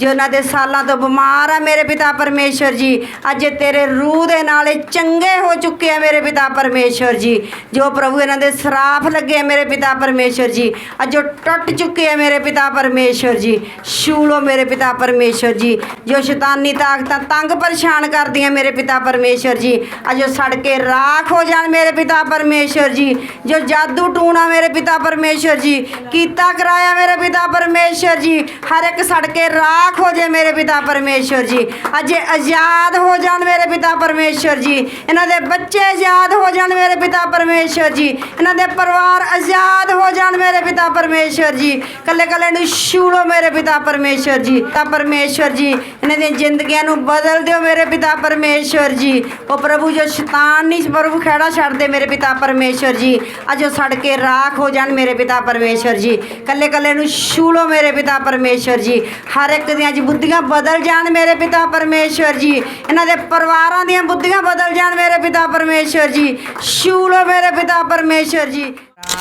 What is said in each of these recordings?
ਜੋ ਉਹਨਾਂ ਦੇ ਸਾਲਾਂ ਤੋਂ ਬਿਮਾਰ ਆ ਮੇਰੇ ਪਿਤਾ ਪਰਮੇਸ਼ਰ ਜੀ, ਅੱਜ ਤੇਰੇ ਰੂਹ ਦੇ ਨਾਲ ਇਹ ਚੰਗੇ ਹੋ ਚੁੱਕੇ ਆ ਮੇਰੇ ਪਿਤਾ ਪਰਮੇਸ਼ਰ ਜੀ। ਜੋ ਪ੍ਰਭੂ ਇਹਨਾਂ ਦੇ ਸਰਾਫ ਲੱਗੇ ਮੇਰੇ ਪਿਤਾ ਪਰਮੇਸ਼ਰ ਜੀ, ਅੱਜ ਉਹ ਟੁੱਟ ਚੁੱਕੇ ਆ ਮੇਰੇ ਪਿਤਾ ਪਰਮੇਸ਼ਰ ਜੀ। ਛੂਲੋ ਮੇਰੇ ਪਿਤਾ ਪਰਮੇਸ਼ਰ ਜੀ, ਜੋ ਸ਼ੈਤਾਨੀ ਤਾਕਤਾਂ ਤੰਗ ਪਰੇਸ਼ਾਨ ਕਰਦੀਆਂ ਮੇਰੇ ਪਿਤਾ ਪਰਮੇਸ਼ਰ ਜੀ, ਅੱਜ ਉਹ ਸੜ ਕੇ ਰਾਖ ਹੋ ਜਾਣ ਮੇਰੇ ਪਿਤਾ ਪਰਮੇਸ਼ਰ ਜੀ। ਜੋ ਜਾਦੂ ਟੂਣਾ ਮੇਰੇ ਪਿਤਾ ਪਰਮੇਸ਼ਰ ਜੀ, ਕੀਤਾ ਕਰਾਇਆ ਮੇਰੇ ਪਿਤਾ ਪਰਮੇਸ਼ਰ ਜੀ, ਹਰ ਇੱਕ ਸੜ ਕੇ ਰਾਖ ਹੋ ਜੇ ਮੇਰੇ ਪਿਤਾ ਪਰਮੇਸ਼ਰ ਜੀ ਅੱਜ ਆਜ਼ਾਦ ਹੋ ਜਾਣ ਮੇਰੇ ਪਿਤਾ ਪਰਮੇਸ਼ਰ ਜੀ ਇਹਨਾਂ ਦੇ ਬੱਚੇ ਆਜ਼ਾਦ ਹੋ ਜਾਣ ਮੇਰੇ ਪਿਤਾ ਪਰਮੇਸ਼ਰ ਜੀ ਇਹਨਾਂ ਦੇ ਪਰਿਵਾਰ ਆਜ਼ਾਦ ਹੋ ਜਾਣ ਮੇਰੇ ਪਿਤਾ ਪਰਮੇਸ਼ਰ ਜੀ ਕੱਲੇ ਕੱਲੇ ਨੂੰ ਛੂਲੋ ਮੇਰੇ ਪਿਤਾ ਪਰਮੇਸ਼ਰ ਜੀ ਤਾਂ ਪਰਮੇਸ਼ਰ ਜੀ ਇਹਨਾਂ ਦੀਆਂ ਜ਼ਿੰਦਗੀਆਂ ਨੂੰ ਬਦਲ ਦਿਓ ਮੇਰੇ ਪਿਤਾ ਪਰਮੇਸ਼ਰ ਜੀ ਉਹ ਪ੍ਰਭੂ ਜੋ ਸ਼ੈਤਾਨ ਨਹੀਂ ਪ੍ਰਭੂ ਖੜਾ ਛੱਡ ਦੇ ਮੇਰੇ ਪਿਤਾ ਪਰਮੇਸ਼ਰ ਜੀ ਅੱਜ ਉਹ ਸੜ ਕੇ ਰਾਖ ਹੋ ਜਾਣ ਮੇਰੇ ਪਿਤਾ ਪਰਮੇਸ਼ਰ ਜੀ ਕੱਲੇ ਕੱਲੇ ਨੂੰ ਛੂਲੋ ਮੇਰੇ ਪਿਤਾ ਪਰਮੇਸ਼ਰ ਜੀ ਹਰ ਇੱਕ ਦੀਆਂ ਜੀ ਬੁੱਧੀਆਂ ਬਦਲ ਜਾਣ ਮੇਰੇ ਪਿਤਾ ਪਰਮੇਸ਼ਰ ਜੀ। ਇਹਨਾਂ ਦੇ ਪਰਿਵਾਰਾਂ ਦੀਆਂ ਬੁੱਧੀਆਂ ਬਦਲ ਜਾਣ ਮੇਰੇ ਪਿਤਾ ਪਰਮੇਸ਼ਰ ਜੀ। ਛੂਲੋ ਮੇਰੇ ਪਿਤਾ ਪਰਮੇਸ਼ਰ ਜੀ।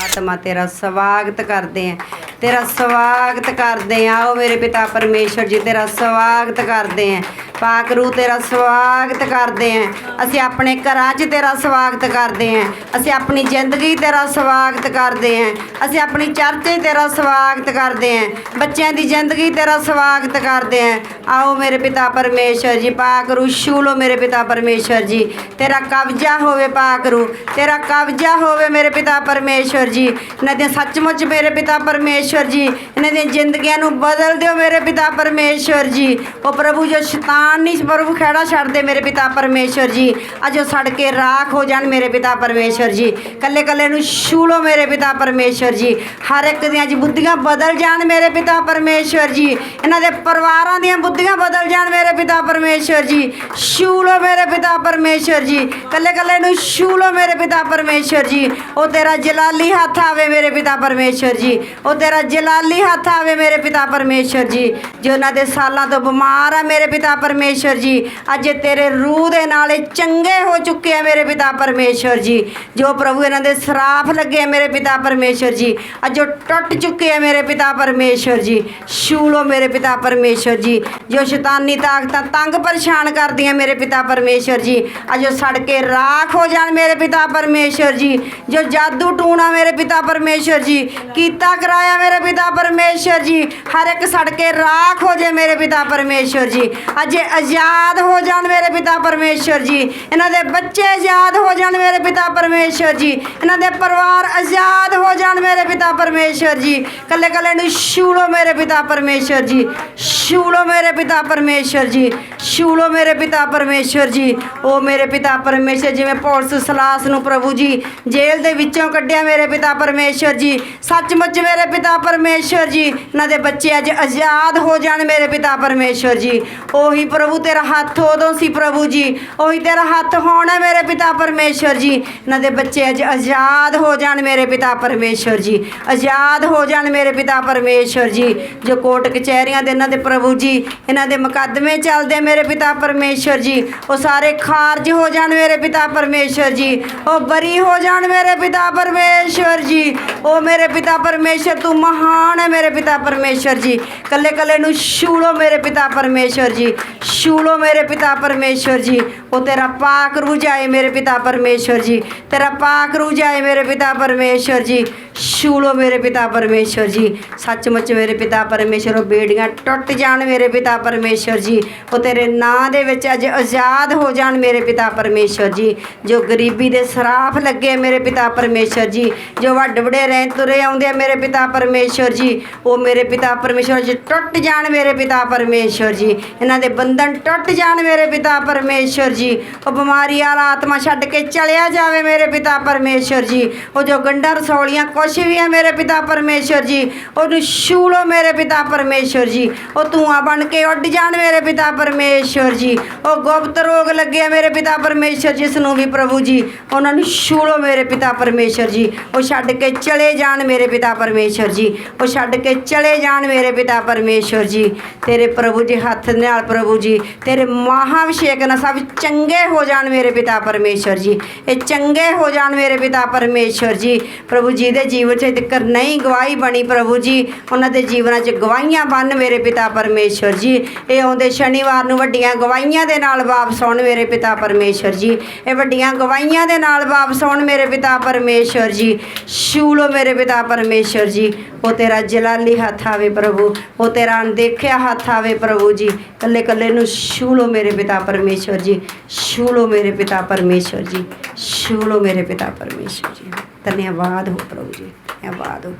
ਆਤਮਾ ਤੇਰਾ ਸਵਾਗਤ ਕਰਦੇ ਆ ਤੇਰਾ ਸਵਾਗਤ ਕਰਦੇ ਆ। ਆਓ ਮੇਰੇ ਪਿਤਾ ਪਰਮੇਸ਼ਰ ਜੀ, ਤੇਰਾ ਸਵਾਗਤ ਕਰਦੇ ਆ। ਪਾਕ ਰੂ ਤੇਰਾ ਸਵਾਗਤ ਕਰਦੇ ਆ। ਅਸੀਂ ਆਪਣੇ ਘਰਾਂ 'ਚ ਤੇਰਾ ਸਵਾਗਤ ਕਰਦੇ ਆ। ਅਸੀਂ ਆਪਣੀ ਜ਼ਿੰਦਗੀ ਤੇਰਾ ਸਵਾਗਤ ਕਰਦੇ ਆ। ਅਸੀਂ ਆਪਣੀ ਚਰਚੇ ਤੇਰਾ ਸਵਾਗਤ ਕਰਦੇ ਆ। ਬੱਚਿਆਂ ਦੀ ਜ਼ਿੰਦਗੀ ਤੇਰਾ ਸਵਾਗਤ ਕਰਦੇ ਆ। ਆਓ ਮੇਰੇ ਪਿਤਾ ਪਰਮੇਸ਼ਰ ਜੀ, ਪਾਕ ਰੂ ਛੂਲੋ ਮੇਰੇ ਪਿਤਾ ਪਰਮੇਸ਼ਰ ਜੀ। ਤੇਰਾ ਕਬਜ਼ਾ ਹੋਵੇ ਪਾਕ ਰੂ ਤੇਰਾ ਕਬਜ਼ਾ ਹੋਵੇ ਮੇਰੇ ਪਿਤਾ ਪਰਮੇਸ਼ਰ ਜੀ। ਇਹਨਾਂ ਦੇ ਸੱਚਮੁੱਚ ਮੇਰੇ ਪਿਤਾ ਪਰਮੇਸ਼ਰ ਜੀ, ਇਹਨਾਂ ਦੀਆਂ ਜ਼ਿੰਦਗੀਆਂ ਨੂੰ ਬਦਲ ਦਿਓ ਮੇਰੇ ਪਿਤਾ ਪਰਮੇਸ਼ਰ ਜੀ। ਉਹ ਪ੍ਰਭੂ ਜੋ ਸ਼ੈਤਾਨ ਨਹੀਂ, ਪ੍ਰਭੂ ਖੜਾ ਛੱਡ ਦੇ ਮੇਰੇ ਪਿਤਾ ਪਰਮੇਸ਼ਰ ਜੀ। ਅੱਜ ਉਹ ਸੜ ਕੇ ਰਾਖ ਹੋ ਜਾਣ ਮੇਰੇ ਪਿਤਾ ਪਰਮੇਸ਼ਰ ਜੀ। ਕੱਲੇ ਕੱਲੇ ਨੂੰ ਛੂਲੋ ਮੇਰੇ ਪਿਤਾ ਪਰਮੇਸ਼ਰ ਜੀ। ਹਰ ਇੱਕ ਦੀਆਂ ਜੀ ਬੁੱਧੀਆਂ ਬਦਲ ਜਾਣ ਮੇਰੇ ਪਿਤਾ ਪਰਮੇਸ਼ਰ ਜੀ। ਇਹਨਾਂ ਦੇ ਪਰਿਵਾਰਾਂ ਦੀਆਂ ਬੁੱਧੀਆਂ ਬਦਲ ਜਾਣ ਮੇਰੇ ਪਿਤਾ ਪਰਮੇਸ਼ਰ ਜੀ। ਛੂਲੋ ਮੇਰੇ ਪਿਤਾ ਪਰਮੇਸ਼ਰ ਜੀ। ਕੱਲੇ ਕੱਲੇ ਨੂੰ ਛੂਲੋ ਮੇਰੇ ਪਿਤਾ ਪਰਮੇਸ਼ਰ ਜੀ। ਉਹ ਤੇਰਾ ਜਲਾਲੀ ਹੱਥ ਆਵੇ ਮੇਰੇ ਪਿਤਾ ਪਰਮੇਸ਼ਰ ਜੀ। ਉਹ ਤੇਰਾ ਜਲਾਲੀ ਹੱਥ ਆਵੇ ਮੇਰੇ ਪਿਤਾ ਪਰਮੇਸ਼ਰ ਜੀ। ਜੋ ਉਹਨਾਂ ਦੇ ਸਾਲਾਂ ਤੋਂ ਬਿਮਾਰ ਆ ਮੇਰੇ ਪਿਤਾ ਪਰਮੇਸ਼ਰ ਜੀ, ਅੱਜ ਤੇਰੇ ਰੂਹ ਦੇ ਨਾਲ ਇਹ ਚੰਗੇ ਹੋ ਚੁੱਕੇ ਆ ਮੇਰੇ ਪਿਤਾ ਪਰਮੇਸ਼ਰ ਜੀ। ਜੋ ਪ੍ਰਭੂ ਇਹਨਾਂ ਦੇ ਸਰਾਫ ਲੱਗੇ ਆ ਮੇਰੇ ਪਿਤਾ ਪਰਮੇਸ਼ਰ ਜੀ, ਅੱਜ ਉਹ ਟੁੱਟ ਚੁੱਕੇ ਆ ਮੇਰੇ ਪਿਤਾ ਪਰਮੇਸ਼ਰ ਜੀ। ਛੂਲੋ ਮੇਰੇ ਪਿਤਾ ਪਰਮੇਸ਼ਰ ਜੀ। ਜੋ ਸ਼ੈਤਾਨੀ ਤਾਕਤਾਂ ਤੰਗ ਪਰੇਸ਼ਾਨ ਕਰਦੀਆਂ ਮੇਰੇ ਪਿਤਾ ਪਰਮੇਸ਼ਰ ਜੀ, ਅੱਜ ਉਹ ਸੜ ਕੇ ਰਾਖ ਹੋ ਜਾਣ ਮੇਰੇ ਪਿਤਾ ਪਰਮੇਸ਼ਰ ਜੀ। ਜੋ ਜਾਦੂ ਟੂਣਾ ਮੇਰੇ ਪਿਤਾ ਪਰਮੇਸ਼ਰ ਜੀ, ਕੀਤਾ ਕਰਾਇਆ ਮੇਰੇ ਪਿਤਾ ਪਰਮੇਸ਼ਰ ਜੀ ਹਰ ਇੱਕ ਸੜਕੇ ਰਾਖ ਹੋ ਜੇ ਮੇਰੇ ਪਿਤਾ ਪਰਮੇਸ਼ਰ ਜੀ ਅੱਜ ਆਜ਼ਾਦ ਹੋ ਜਾਣ ਮੇਰੇ ਪਿਤਾ ਪਰਮੇਸ਼ਰ ਜੀ ਇਹਨਾਂ ਦੇ ਬੱਚੇ ਆਜ਼ਾਦ ਹੋ ਜਾਣ ਮੇਰੇ ਪਿਤਾ ਪਰਮੇਸ਼ਰ ਜੀ ਇਹਨਾਂ ਦੇ ਪਰਿਵਾਰ ਆਜ਼ਾਦ ਹੋ ਜਾਣ ਮੇਰੇ ਪਿਤਾ ਪਰਮੇਸ਼ਰ ਜੀ ਕੱਲੇ ਕੱਲੇ ਨੂੰ ਛੂਲੋ ਮੇਰੇ ਪਿਤਾ ਪਰਮੇਸ਼ਰ ਜੀ ਛੂਲੋ ਮੇਰੇ ਪਿਤਾ ਪਰਮੇਸ਼ਰ ਜੀ ਛੂਲੋ ਮੇਰੇ ਪਿਤਾ ਪਰਮੇਸ਼ਰ ਜੀ ਉਹ ਮੇਰੇ ਪਿਤਾ ਪਰਮੇਸ਼ਰ ਜਿਵੇਂ ਪੌਲਸ ਸਲਾਸ ਨੂੰ ਪ੍ਰਭੂ ਜੀ ਜੇਲ੍ਹ ਦੇ ਵਿੱਚੋਂ ਕੱਢਿਆ ਮੇਰੇ ਪਿਤਾ ਪਰਮੇਸ਼ਰ ਜੀ ਸੱਚਮੁੱਚ ਮੇਰੇ ਪਿਤਾ ਪਰਮੇਸ਼ਰ ਜੀ, ਇਹਨਾਂ ਦੇ ਬੱਚੇ ਅੱਜ ਆਜ਼ਾਦ ਹੋ ਜਾਣ ਮੇਰੇ ਪਿਤਾ ਪਰਮੇਸ਼ਰ ਜੀ। ਉਹੀ ਪ੍ਰਭੂ ਤੇਰਾ ਹੱਥ ਉਦੋਂ ਸੀ ਪ੍ਰਭੂ ਜੀ, ਉਹੀ ਤੇਰਾ ਹੱਥ ਹੋਣਾ ਮੇਰੇ ਪਿਤਾ ਪਰਮੇਸ਼ਰ ਜੀ। ਇਹਨਾਂ ਦੇ ਬੱਚੇ ਅੱਜ ਆਜ਼ਾਦ ਹੋ ਜਾਣ ਮੇਰੇ ਪਿਤਾ ਪਰਮੇਸ਼ਰ ਜੀ, ਆਜ਼ਾਦ ਹੋ ਜਾਣ ਮੇਰੇ ਪਿਤਾ ਪਰਮੇਸ਼ਰ ਜੀ। ਜੋ ਕੋਰਟ ਕਚਹਿਰੀਆਂ ਦੇ ਇਹਨਾਂ ਦੇ ਪ੍ਰਭੂ ਜੀ, ਇਹਨਾਂ ਦੇ ਮੁਕੱਦਮੇ ਚੱਲਦੇ ਮੇਰੇ ਪਿਤਾ ਪਰਮੇਸ਼ਰ ਜੀ। ਉਹ ਸਾਰੇ ਖਾਰਜ ਹੋ ਜਾਣ ਮੇਰੇ ਪਿਤਾ ਪਰਮੇਸ਼ਰ ਜੀ। ਉਹ ਬਰੀ ਹੋ ਜਾਣ ਮੇਰੇ ਪਿਤਾ ਪਰਮੇਸ਼ਰ ਜੀ। ਉਹ ਮੇਰੇ ਪਿਤਾ ਪਰਮੇਸ਼ਰ ਤੂੰ ਮਹਾਨ ਹੈ ਮੇਰੇ ਪਿਤਾ ਪਰਮੇਸ਼ਰ ਜੀ। ਕੱਲੇ ਕੱਲੇ ਨੂੰ ਛੂਲੋ ਮੇਰੇ ਪਿਤਾ ਪਰਮੇਸ਼ਰ ਜੀ। ਛੂਲੋ ਮੇਰੇ ਪਿਤਾ ਪਰਮੇਸ਼ਰ ਜੀ। ਉਹ ਤੇਰਾ ਪਾਕ ਰੂਹ ਜਾਏ ਮੇਰੇ ਪਿਤਾ ਪਰਮੇਸ਼ਰ ਜੀ। ਤੇਰਾ ਪਾਕ ਰੂਹ ਜਾਏ ਮੇਰੇ ਪਿਤਾ ਪਰਮੇਸ਼ਰ ਜੀ। ਛੂਲੋ ਮੇਰੇ ਪਿਤਾ ਪਰਮੇਸ਼ਰ ਜੀ ਸੱਚਮੁੱਚ ਮੇਰੇ ਪਿਤਾ ਪਰਮੇਸ਼ਰ ਉਹ ਬੇੜੀਆਂ ਟੁੱਟ ਜਾਣ ਮੇਰੇ ਪਿਤਾ ਪਰਮੇਸ਼ਰ ਜੀ ਉਹ ਤੇਰੇ ਨਾਂ ਦੇ ਵਿੱਚ ਅੱਜ ਆਜ਼ਾਦ ਹੋ ਜਾਣ ਮੇਰੇ ਪਿਤਾ ਪਰਮੇਸ਼ਰ ਜੀ ਜੋ ਗਰੀਬੀ ਦੇ ਸਰਾਫ ਲੱਗੇ ਮੇਰੇ ਪਿਤਾ ਪਰਮੇਸ਼ਰ ਜੀ ਜੋ ਵੱਡ ਵਡੇ ਰਹਿ ਤੁਰੇ ਆਉਂਦੇ ਆ ਮੇਰੇ ਪਿਤਾ ਪਰਮੇਸ਼ਰ ਜੀ ਉਹ ਮੇਰੇ ਪਿਤਾ ਪਰਮੇਸ਼ਰ ਜੀ ਟੁੱਟ ਜਾਣ ਮੇਰੇ ਪਿਤਾ ਪਰਮੇਸ਼ਰ ਜੀ ਇਹਨਾਂ ਦੇ ਬੰਧਨ ਟੁੱਟ ਜਾਣ ਮੇਰੇ ਪਿਤਾ ਪਰਮੇਸ਼ਰ ਜੀ ਉਹ ਬਿਮਾਰੀ ਵਾਲਾ ਆਤਮਾ ਛੱਡ ਕੇ ਚਲਿਆ ਜਾਵੇ ਮੇਰੇ ਪਿਤਾ ਪਰਮੇਸ਼ਰ ਜੀ ਉਹ ਜੋ ਗੰਡਾ ਰਸੌਲੀਆਂ ਕੁਝ ਵੀ ਹੈ ਮੇਰੇ ਪਿਤਾ ਪਰਮੇਸ਼ਰ ਜੀ। ਉਹਨੂੰ ਛੂਲੋ ਮੇਰੇ ਪਿਤਾ ਪਰਮੇਸ਼ਰ ਜੀ। ਉਹ ਧੂਆਂ ਬਣ ਕੇ ਉੱਡ ਜਾਣ ਮੇਰੇ ਪਿਤਾ ਪਰਮੇਸ਼ਰ ਜੀ। ਉਹ ਗੁਪਤ ਰੋਗ ਲੱਗੇ ਮੇਰੇ ਪਿਤਾ ਪਰਮੇਸ਼ਰ ਜਿਸ ਨੂੰ ਵੀ ਪ੍ਰਭੂ ਜੀ, ਉਹਨਾਂ ਨੂੰ ਛੂਲੋ ਮੇਰੇ ਪਿਤਾ ਪਰਮੇਸ਼ਰ ਜੀ। ਉਹ ਛੱਡ ਕੇ ਚਲੇ ਜਾਣ ਮੇਰੇ ਪਿਤਾ ਪਰਮੇਸ਼ਰ ਜੀ। ਉਹ ਛੱਡ ਕੇ ਚਲੇ ਜਾਣ ਮੇਰੇ ਪਿਤਾ ਪਰਮੇਸ਼ਵਰ ਜੀ। ਤੇਰੇ ਪ੍ਰਭੂ ਜੀ ਹੱਥ ਨਾਲ ਪ੍ਰਭੂ ਜੀ, ਤੇਰੇ ਮਹਾਭਿਸ਼ੇਕ ਨਾਲ ਸਭ ਚੰਗੇ ਹੋ ਜਾਣ ਮੇਰੇ ਪਿਤਾ ਪਰਮੇਸ਼ਵਰ ਜੀ। ਇਹ ਚੰਗੇ ਹੋ ਜਾਣ ਮੇਰੇ ਪਿਤਾ ਪਰਮੇਸ਼ਵਰ ਜੀ। ਪ੍ਰਭੂ ਜੀ ਦੇ ਜੀਵਨ 'ਚ ਤੱਕਰ ਨਹੀਂ ਗਵਾਹੀ ਬਣੀ ਪ੍ਰਭੂ ਜੀ। ਉਹਨਾਂ ਦੇ ਜੀਵਨਾਂ 'ਚ ਗਵਾਹੀਆਂ ਬਣ ਮੇਰੇ ਪਿਤਾ ਪਰਮੇਸ਼ਵਰ ਜੀ। ਇਹ ਆਉਂਦੇ ਸ਼ਨੀਵਾਰ ਨੂੰ ਵੱਡੀਆਂ ਗਵਾਹੀਆਂ ਦੇ ਨਾਲ ਵਾਪਸ ਆਉਣ ਮੇਰੇ ਪਿਤਾ ਪਰਮੇਸ਼ਵਰ ਜੀ। ਇਹ ਵੱਡੀਆਂ ਗਵਾਹੀਆਂ ਦੇ ਨਾਲ ਵਾਪਸ ਆਉਣ ਮੇਰੇ ਪਿਤਾ ਪਰਮੇਸ਼ਵਰ ਜੀ। ਸ਼ੂਲੋ ਮੇਰੇ ਪਿਤਾ ਪਰਮੇਸ਼ਵਰ ਜੀ। ਉਹ ਤੇਰਾ ਜਲਾਲੀ ਹੱਥ ਆਵੇ ਪ੍ਰਭੂ। ਉਹ ਤੇਰਾ ਅਣਦੇਖਿਆ ਹੱਥ ਆਵੇ ਪ੍ਰਭੂ ਜੀ। ਕੱਲੇ ਕੱਲੇ ਨੂੰ ਛੂਲੋ ਮੇਰੇ ਪਿਤਾ ਪਰਮੇਸ਼ਵਰ ਜੀ। ਛੂਲੋ ਮੇਰੇ ਪਿਤਾ ਪਰਮੇਸ਼ਵਰ ਜੀ। ਛੂਲੋ ਮੇਰੇ ਪਿਤਾ ਪਰਮੇਸ਼ਵਰ ਜੀ। ਧੰਨਵਾਦ ਹੋ ਪ੍ਰਭੂ ਜੀ ਧੰਨਵਾਦ ਹੋ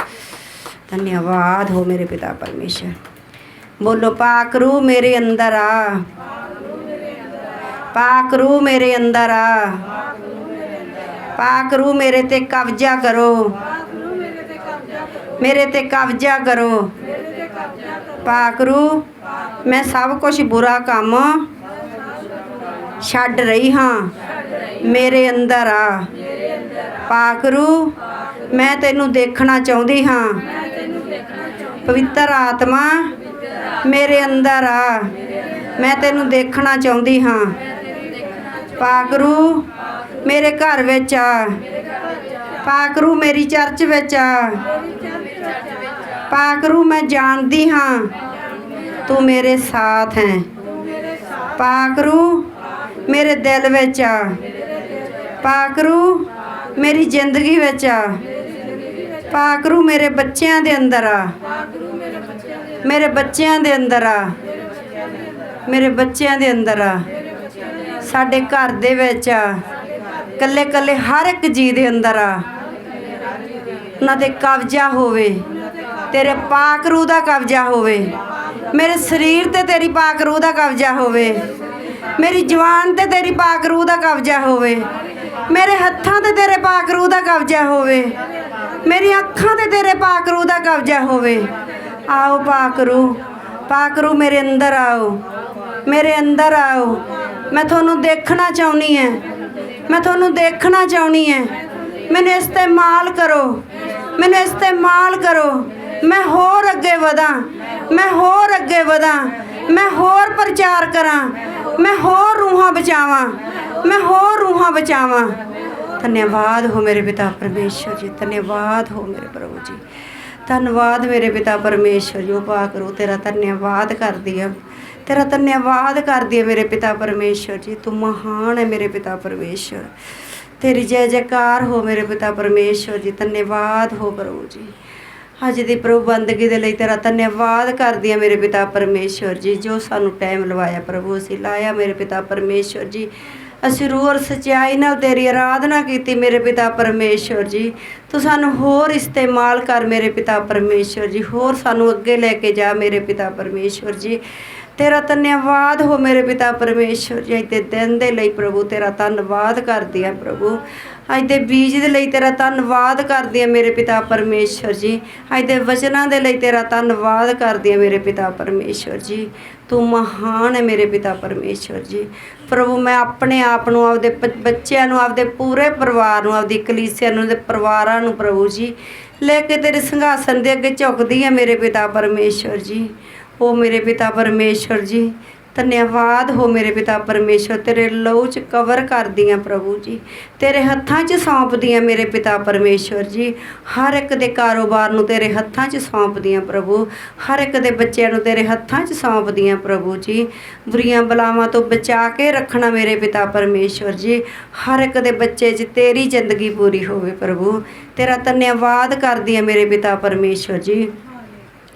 ਧੰਨਵਾਦ ਹੋ ਮੇਰੇ ਪਿਤਾ ਪਰਮੇਸ਼ਵਰ ਬੋਲੋ ਪਾਕਰੂ ਮੇਰੇ ਅੰਦਰ ਆ ਪਾਕਰੂ ਮੇਰੇ ਅੰਦਰ ਆ ਪਾਕਰੂ ਮੇਰੇ ਤੇ ਕਬਜ਼ਾ ਕਰੋ ਮੇਰੇ ਤੇ ਕਬਜ਼ਾ ਕਰੋ ਪਾਕਰੂ ਮੈਂ ਸਭ ਕੁਝ ਬੁਰਾ ਕੰਮ ਛੱਡ ਰਹੀ ਹਾਂ ਮੇਰੇ ਅੰਦਰ ਆ ਪਾਕਰੂ ਮੈਂ ਤੈਨੂੰ ਦੇਖਣਾ ਚਾਹੁੰਦੀ ਹਾਂ। ਪਵਿੱਤਰ ਆਤਮਾ ਮੇਰੇ ਅੰਦਰ ਆ। ਮੈਂ ਤੈਨੂੰ ਦੇਖਣਾ ਚਾਹੁੰਦੀ ਹਾਂ। ਪਾਕਰੂ ਮੇਰੇ ਘਰ ਵਿੱਚ ਆ। ਪਾਕਰੂ ਮੇਰੀ ਚਰਚ ਵਿੱਚ ਆ। ਪਾਕਰੂ ਮੈਂ ਜਾਣਦੀ ਹਾਂ। ਤੂੰ ਮੇਰੇ ਸਾਥ ਹੈ। ਪਾਕਰੂ ਮੇਰੇ ਦਿਲ ਵਿੱਚ ਆ। ਪਾਕਰੂ ਮੇਰੀ ਜ਼ਿੰਦਗੀ ਵਿੱਚ ਆ। ਪਾਕਰੂ ਮੇਰੇ ਬੱਚਿਆਂ ਦੇ ਅੰਦਰ ਆ। ਮੇਰੇ ਬੱਚਿਆਂ ਦੇ ਅੰਦਰ ਆ। ਮੇਰੇ ਬੱਚਿਆਂ ਦੇ ਅੰਦਰ ਆ। ਸਾਡੇ ਘਰ ਦੇ ਵਿੱਚ ਆ। ਕੱਲੇ ਕੱਲੇ ਹਰ ਇੱਕ ਜੀ ਦੇ ਅੰਦਰ ਆ। ਉਹਨਾਂ ਤੇ ਕਬਜ਼ਾ ਹੋਵੇ। ਤੇਰੇ ਪਾਕ ਰੂਹ ਦਾ ਕਬਜ਼ਾ ਹੋਵੇ। ਮੇਰੇ ਸਰੀਰ ਤੇ ਤੇਰੀ ਪਾਕ ਰੂਹ ਦਾ ਕਬਜ਼ਾ ਹੋਵੇ। ਮੇਰੀ ਜਵਾਨ ਤੇ ਤੇਰੀ ਪਾਕ ਰੂਹ ਦਾ ਕਬਜ਼ਾ ਹੋਵੇ। ਮੇਰੇ ਹੱਥਾਂ ਤੇ ਤੇਰੇ ਪਾਕ ਰੂਹ ਦਾ ਕਬਜ਼ਾ ਹੋਵੇ। ਮੇਰੀ ਅੱਖਾਂ ਤੇ ਤੇਰੇ ਪਾਕ ਰੂਹ ਦਾ ਕਬਜ਼ਾ ਹੋਵੇ। ਆਓ ਪਾਕ ਰੂਹ ਪਾਕ ਰੂਹ ਮੇਰੇ ਅੰਦਰ ਆਓ। ਮੇਰੇ ਅੰਦਰ ਆਓ। ਮੈਂ ਤੁਹਾਨੂੰ ਦੇਖਣਾ ਚਾਹੁੰਦੀ ਹਾਂ। ਮੈਂ ਤੁਹਾਨੂੰ ਦੇਖਣਾ ਚਾਹੁੰਦੀ ਹਾਂ। ਮੈਨੂੰ ਇਸਤੇਮਾਲ ਕਰੋ। ਮੈਨੂੰ ਇਸਤੇਮਾਲ ਕਰੋ। ਮੈਂ ਹੋਰ ਅੱਗੇ ਵਧਾਂ। ਮੈਂ ਹੋਰ ਅੱਗੇ ਵਧਾਂ। ਮੈਂ ਹੋਰ ਪ੍ਰਚਾਰ ਕਰਾਂ। ਮੈਂ ਹੋਰ ਰੂਹਾਂ ਬਚਾਵਾਂ। ਮੈਂ ਹੋਰ ਰੂਹਾਂ ਬਚਾਵਾਂ। ਧੰਨਵਾਦ ਹੋ ਮੇਰੇ ਪਿਤਾ ਪਰਮੇਸ਼ਵਰ ਜੀ, ਧੰਨਵਾਦ ਹੋ ਮੇਰੇ ਪ੍ਰਭੂ ਜੀ। ਧੰਨਵਾਦ ਮੇਰੇ ਪਿਤਾ ਪਰਮੇਸ਼ਵਰ ਜੀ, ਉਹ ਪਾਕ ਰੂ ਤੇਰਾ ਧੰਨਵਾਦ ਕਰਦੀ ਆ। ਤੇਰਾ ਧੰਨਵਾਦ ਕਰਦੀ ਆ ਮੇਰੇ ਪਿਤਾ ਪਰਮੇਸ਼ਵਰ ਜੀ, ਤੂੰ ਮਹਾਨ ਹੈ ਮੇਰੇ ਪਿਤਾ ਪਰਮੇਸ਼ਵਰ। ਤੇਰੀ ਜੈ ਜੈਕਾਰ ਹੋ ਮੇਰੇ ਪਿਤਾ ਪਰਮੇਸ਼ਵਰ ਜੀ, ਧੰਨਵਾਦ ਹੋ ਪ੍ਰਭੂ ਜੀ। ਅੱਜ ਦੀ ਪ੍ਰਭੂ ਬੰਦਗੀ ਦੇ ਲਈ ਤੇਰਾ ਧੰਨਵਾਦ ਕਰਦੀ ਆ ਮੇਰੇ ਪਿਤਾ ਪਰਮੇਸ਼ਵਰ ਜੀ, ਜੋ ਸਾਨੂੰ ਟਾਈਮ ਲਵਾਇਆ ਪ੍ਰਭੂ, ਅਸੀਂ ਲਾਇਆ ਮੇਰੇ ਪਿਤਾ ਪਰਮੇਸ਼ਵਰ ਜੀ। ਅਸੀਂ ਰੂਹ ਔਰ ਸਚਾਈ ਨਾਲ ਤੇਰੀ ਆਰਾਧਨਾ ਕੀਤੀ ਮੇਰੇ ਪਿਤਾ ਪਰਮੇਸ਼ਵਰ ਜੀ। ਤੂੰ ਸਾਨੂੰ ਹੋਰ ਇਸਤੇਮਾਲ ਕਰ ਮੇਰੇ ਪਿਤਾ ਪਰਮੇਸ਼ਵਰ ਜੀ, ਹੋਰ ਸਾਨੂੰ ਅੱਗੇ ਲੈ ਕੇ ਜਾ ਮੇਰੇ ਪਿਤਾ ਪਰਮੇਸ਼ਵਰ ਜੀ। ਤੇਰਾ ਧੰਨਵਾਦ ਹੋ ਮੇਰੇ ਪਿਤਾ ਪਰਮੇਸ਼ਵਰ ਜੀ, ਅੱਜ ਦੇ ਦਿਨ ਦੇ ਲਈ ਪ੍ਰਭੂ ਤੇਰਾ ਧੰਨਵਾਦ ਕਰਦੀ ਆ ਪ੍ਰਭੂ। ਅੱਜ ਦੇ ਬੀਜ ਦੇ ਲਈ ਤੇਰਾ ਧੰਨਵਾਦ ਕਰਦੀ ਆ ਮੇਰੇ ਪਿਤਾ ਪਰਮੇਸ਼ਵਰ ਜੀ। ਅੱਜ ਦੇ ਵਚਨਾਂ ਦੇ ਲਈ ਤੇਰਾ ਧੰਨਵਾਦ ਕਰਦੀ ਆ ਮੇਰੇ ਪਿਤਾ ਪਰਮੇਸ਼ਵਰ ਜੀ। ਤੂੰ ਮਹਾਨ ਹੈ ਮੇਰੇ ਪਿਤਾ ਪਰਮੇਸ਼ਵਰ ਜੀ। ਪ੍ਰਭੂ, ਮੈਂ ਆਪਣੇ ਆਪ ਨੂੰ, ਆਪਦੇ ਬ- ਬੱਚਿਆਂ ਨੂੰ, ਆਪਦੇ ਪੂਰੇ ਪਰਿਵਾਰ ਨੂੰ, ਆਪਦੀ ਕਲੀਸਿਆ ਨੂੰ ਦੇ ਪਰਿਵਾਰਾਂ ਨੂੰ ਪ੍ਰਭੂ ਜੀ, ਲੈ ਕੇ ਤੇਰੇ ਸੰਘਾਸਨ ਦੇ ਅੱਗੇ ਝੁਕਦੀ ਆ ਮੇਰੇ ਪਿਤਾ ਪਰਮੇਸ਼ਵਰ ਜੀ। ਹੋ ਮੇਰੇ ਪਿਤਾ ਪਰਮੇਸ਼ਵਰ ਜੀ। ਧੰਨਵਾਦ ਹੋ ਮੇਰੇ ਪਿਤਾ ਪਰਮੇਸ਼ਵਰ ਤੇਰੇ ਲਹੂ ਚ ਕਵਰ ਕਰਦੀਆਂ ਪ੍ਰਭੂ ਜੀ। ਤੇਰੇ ਹੱਥਾਂ 'ਚ ਸੌਂਪਦੀਆਂ ਮੇਰੇ ਪਿਤਾ ਪਰਮੇਸ਼ਵਰ ਜੀ। ਹਰ ਇੱਕ ਦੇ ਕਾਰੋਬਾਰ ਨੂੰ ਤੇਰੇ ਹੱਥਾਂ 'ਚ ਸੌਂਪਦੀਆਂ ਪ੍ਰਭੂ। ਹਰ ਇੱਕ ਦੇ ਬੱਚਿਆਂ ਨੂੰ ਤੇਰੇ ਹੱਥਾਂ 'ਚ ਸੌਂਪਦੀਆਂ ਪ੍ਰਭੂ ਜੀ। ਬੁਰੀਆਂ ਬਲਾਵਾਂ ਤੋਂ ਬਚਾ ਕੇ ਰੱਖਣਾ ਮੇਰੇ ਪਿਤਾ ਪਰਮੇਸ਼ਵਰ ਜੀ। ਹਰ ਇੱਕ ਦੇ ਬੱਚੇ 'ਚ ਤੇਰੀ ਜ਼ਿੰਦਗੀ ਪੂਰੀ ਹੋਵੇ ਪ੍ਰਭੂ। ਤੇਰਾ ਧੰਨਵਾਦ ਕਰਦੀ ਹੈ ਮੇਰੇ ਪਿਤਾ ਪਰਮੇਸ਼ਵਰ ਜੀ।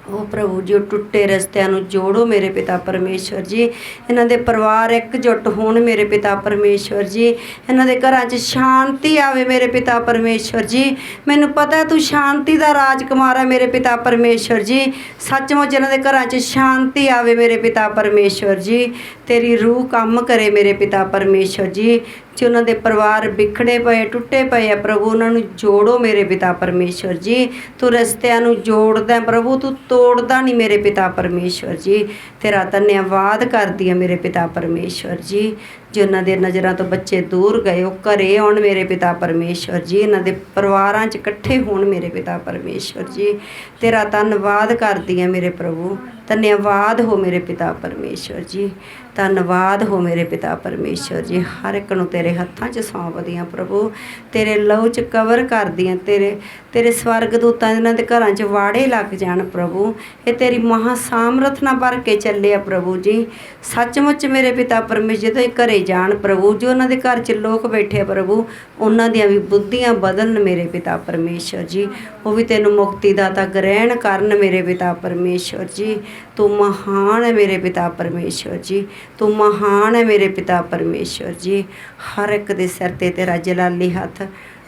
ਉਹ ਪ੍ਰਭੂ ਜੀ ਟੁੱਟੇ ਰਸਤਿਆਂ ਨੂੰ ਜੋੜੋ ਮੇਰੇ ਪਿਤਾ ਪਰਮੇਸ਼ਵਰ ਜੀ। ਇਹਨਾਂ ਦੇ ਪਰਿਵਾਰ ਇਕਜੁੱਟ ਹੋਣ ਮੇਰੇ ਪਿਤਾ ਪਰਮੇਸ਼ਵਰ ਜੀ। ਇਹਨਾਂ ਦੇ ਘਰਾਂ 'ਚ ਸ਼ਾਂਤੀ ਆਵੇ ਮੇਰੇ ਪਿਤਾ ਪਰਮੇਸ਼ਵਰ ਜੀ। ਮੈਨੂੰ ਪਤਾ ਹੈ ਤੂੰ ਸ਼ਾਂਤੀ ਦਾ ਰਾਜਕੁਮਾਰ ਹੈ ਮੇਰੇ ਪਿਤਾ ਪਰਮੇਸ਼ਵਰ ਜੀ। ਸੱਚਮੁੱਚ ਇਹਨਾਂ ਦੇ ਘਰਾਂ 'ਚ ਸ਼ਾਂਤੀ ਆਵੇ ਮੇਰੇ ਪਿਤਾ ਪਰਮੇਸ਼ਵਰ ਜੀ। ਤੇਰੀ ਰੂਹ ਕੰਮ ਕਰੇ ਮੇਰੇ ਪਿਤਾ ਪਰਮੇਸ਼ਵਰ ਜੀ। ਜੇ ਉਹਨਾਂ ਦੇ ਪਰਿਵਾਰ ਵਿਖੜੇ ਪਏ, ਟੁੱਟੇ ਪਏ ਆ। ਪ੍ਰਭੂ, ਉਹਨਾਂ ਨੂੰ ਜੋੜੋ ਮੇਰੇ ਪਿਤਾ ਪਰਮੇਸ਼ਵਰ ਜੀ। ਤੂੰ ਰਸਤਿਆਂ ਨੂੰ ਜੋੜਦਾ ਪ੍ਰਭੂ, ਤੂੰ ਤੋੜਦਾ ਨਹੀਂ ਮੇਰੇ ਪਿਤਾ ਪਰਮੇਸ਼ਵਰ ਜੀ। ਤੇਰਾ ਧੰਨਵਾਦ ਕਰਦੀ ਆ ਮੇਰੇ ਪਿਤਾ ਪਰਮੇਸ਼ਵਰ ਜੀ। ਜਿਨ੍ਹਾਂ ਦੇ ਨਜ਼ਰਾਂ ਤੋਂ ਬੱਚੇ ਦੂਰ ਗਏ, ਉਹ ਘਰੇ ਆਉਣ ਮੇਰੇ ਪਿਤਾ ਪਰਮੇਸ਼ਵਰ ਜੀ। ਇਹਨਾਂ ਦੇ ਪਰਿਵਾਰਾਂ 'ਚ ਇਕੱਠੇ ਹੋਣ ਮੇਰੇ ਪਿਤਾ ਪਰਮੇਸ਼ਵਰ ਜੀ। ਤੇਰਾ ਧੰਨਵਾਦ ਕਰਦੀ ਆ ਮੇਰੇ ਪ੍ਰਭੂ। ਧੰਨਵਾਦ ਹੋ ਮੇਰੇ ਪਿਤਾ ਪਰਮੇਸ਼ਵਰ ਜੀ। ਧੰਨਵਾਦ ਹੋ ਮੇਰੇ ਪਿਤਾ ਪਰਮੇਸ਼ਵਰ ਜੀ। ਹਰ ਇੱਕ ਨੂੰ ਤੇਰੇ ਹੱਥਾਂ 'ਚ ਸੌਂਪਦੀ ਹਾਂ ਪ੍ਰਭੂ। ਤੇਰੇ ਲਹੂ 'ਚ ਕਵਰ ਕਰਦੀ ਹਾਂ। ਤੇਰੇ ਤੇਰੇ ਸਵਰਗ ਦੂਤਾਂ ਇਹਨਾਂ ਦੇ ਘਰਾਂ 'ਚ ਵਾੜੇ ਲੱਗ ਜਾਣ ਪ੍ਰਭੂ। ਇਹ ਤੇਰੀ ਮਹਾ ਸਾਮਰਥ ਨਾਲ ਭਰ ਕੇ ਚੱਲੇ ਆ ਪ੍ਰਭੂ ਜੀ। ਸੱਚਮੁੱਚ ਮੇਰੇ ਪਿਤਾ ਪਰਮੇਸ਼ਰ ਜਦੋਂ ਇਹ ਘਰੇ ਜਾਣ ਪ੍ਰਭੂ, ਜੋ ਉਹਨਾਂ ਦੇ ਘਰ 'ਚ ਲੋਕ ਬੈਠੇ ਆ ਪ੍ਰਭੂ, ਉਹਨਾਂ ਦੀਆਂ ਵੀ ਬੁੱਧੀਆਂ ਬਦਲਣ ਮੇਰੇ ਪਿਤਾ ਪਰਮੇਸ਼ਰ ਜੀ। ਉਹ ਵੀ ਤੈਨੂੰ ਮੁਕਤੀ ਦਾਤਾ ਗ੍ਰਹਿਣ ਕਰਨ ਮੇਰੇ ਪਿਤਾ ਪਰਮੇਸ਼ਰ ਜੀ। ਤੂੰ ਮਹਾਨ ਹੈ ਮੇਰੇ ਪਿਤਾ ਪਰਮੇਸ਼ਰ ਜੀ। ਤੂੰ ਮਹਾਨ ਹੈ ਮੇਰੇ ਪਿਤਾ ਪਰਮੇਸ਼ਰ ਜੀ। ਹਰ ਇੱਕ ਦੇ ਸਿਰ ਤੇ ਤੇਰਾ ਜਲਾਲੀ ਹੱਥ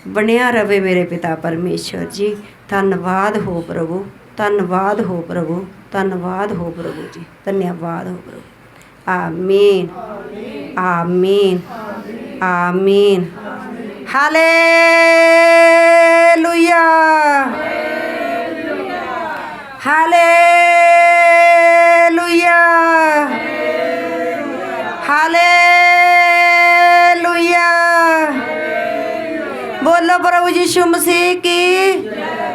ਬਣਿਆ ਰਵੇ ਮੇਰੇ ਪਿਤਾ ਪਰਮੇਸ਼ਰ ਜੀ। ਧੰਨਵਾਦ ਹੋ ਪ੍ਰਭੂ, ਧੰਨਵਾਦ ਹੋ ਪ੍ਰਭੂ, ਧੰਨਵਾਦ ਹੋ ਪ੍ਰਭੂ ਜੀ। ਧੰਨਵਾਦ ਹੋ ਪ੍ਰਭੂ। ਆਮੀਨ ਆਮੀਨ ਆਮੀਨ ਹਾਲੇਲੂਇਆ ਹਾਲੇਲੂਇਆ ਹਾਲੇਲੂਇਆ ਬੋਲੋ ਪ੍ਰਭੂ ਯਿਸੂ ਮਸੀਹ ਕੀ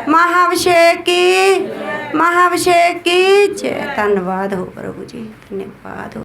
ਮਹਾਵਸ਼ੇਕ ਕੀ ਮਹਾਵਸ਼ੇਕ ਕੀ ਜੈ ਧੰਨਵਾਦ ਹੋ ਪ੍ਰਭੂ ਜੀ ਧੰਨਵਾਦ ਹੋ